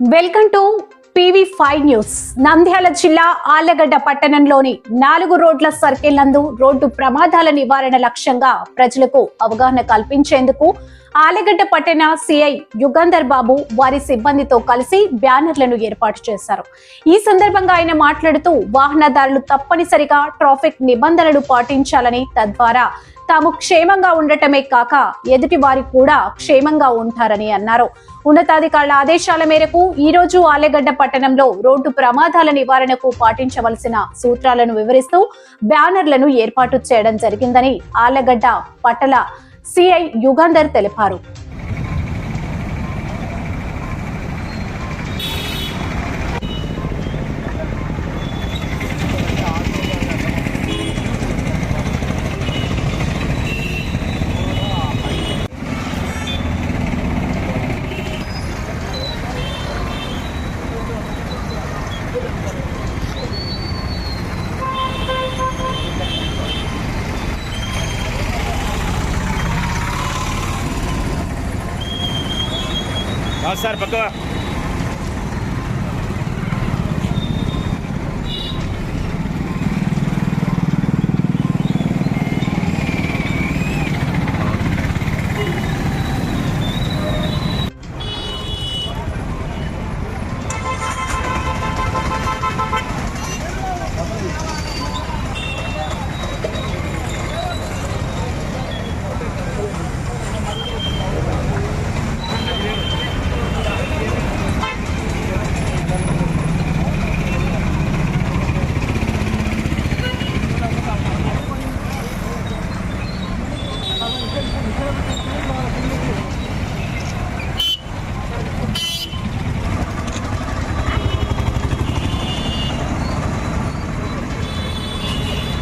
Welcome to PV five news. Nandyal జిల్లా ఆళ్ళగడ్డ పట్టణంలోని నాలుగు రోడ్ల సర్కిల్ నందు రోడ్డు ప్రమాదాల నివారణ లక్ష్యంగా ప్రజలకు అవగాహన కల్పించేందుకు ఆలగడ్డ పట్టణ సిఐ యుగంధర్ బాబు వారి సిబ్బందితో కలిసి బ్యానర్లను ఏర్పాటు చేశారు. ఈ సందర్భంగా ఆయన మాట్లాడుతూ వాహనదారులు తప్పనిసరిగా ట్రాఫిక్ నిబంధనలు పాటించాలని తద్వారా తాము క్షేమంగా ఉండటమే కాక ఎదుటి వారి కూడా క్షేమంగా ఉంటారని అన్నారు. ఉన్నతాధికారుల ఆదేశాల మేరకు ఈ రోజు ఆలెగడ్డ పట్టణంలో రోడ్డు ప్రమాదాల నివారణకు పాటించవలసిన సూత్రాలను వివరిస్తూ బ్యానర్లను ఏర్పాటు చేయడం జరిగిందని ఆలెగడ్డ పట్టల సిఐ యుగంధర్ తెలిపారు. हाँ सर पक्का।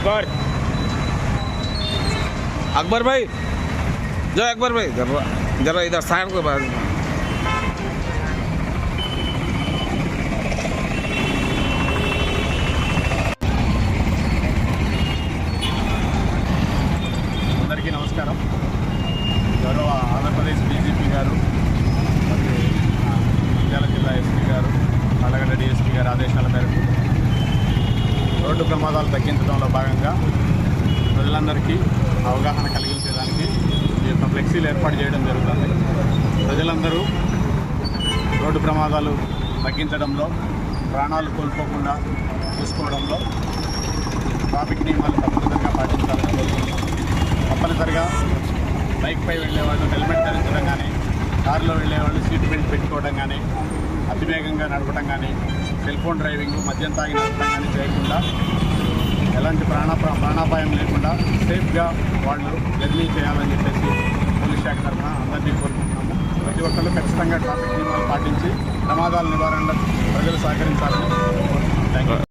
अकबर अकबर भाई जो अकबर भाई जरा जरा इधर साइड को बात అందరికీ నమస్కారం ప్రమాదాలు తగ్గించడంలో భాగంగా ప్రజలందరికీ అవగాహన కలిగించేదానికి ఈ యొక్క ఫ్లెక్సీలు ఏర్పాటు చేయడం జరుగుతుంది. ప్రజలందరూ రోడ్డు ప్రమాదాలు తగ్గించడంలో ప్రాణాలు కోల్పోకుండా చూసుకోవడంలో ట్రాఫిక్ నియమాలు తప్పనిసరిగా పాటించాలని కోరుకుంటున్నాం. తప్పనిసరిగా బైక్పై వెళ్ళేవాళ్ళు హెల్మెట్ ధరించడం కానీ కారులో వెళ్ళేవాళ్ళు సీట్ బెల్ట్ పెట్టుకోవడం కానీ అతివేగంగా నడపడం కానీ సెల్ ఫోన్ డ్రైవింగ్ మద్యం తాగి నడపడం కానీ చేయకుండా ఎలాంటి ప్రాణ ప్రాణాపాయం లేకుండా సేఫ్గా వాళ్ళు జర్నీ చేయాలని చెప్పేసి పోలీస్ శాఖ తరఫున అందరినీ కోరుకుంటున్నాము. ప్రతి ఒక్కళ్ళు ఖచ్చితంగా ట్రాఫిక్ నియమాలు పాటించి ప్రమాదాల నివారణలో ప్రజలు సహకరించాలని కోరుకుంటున్నాం థ్యాంక్ యూ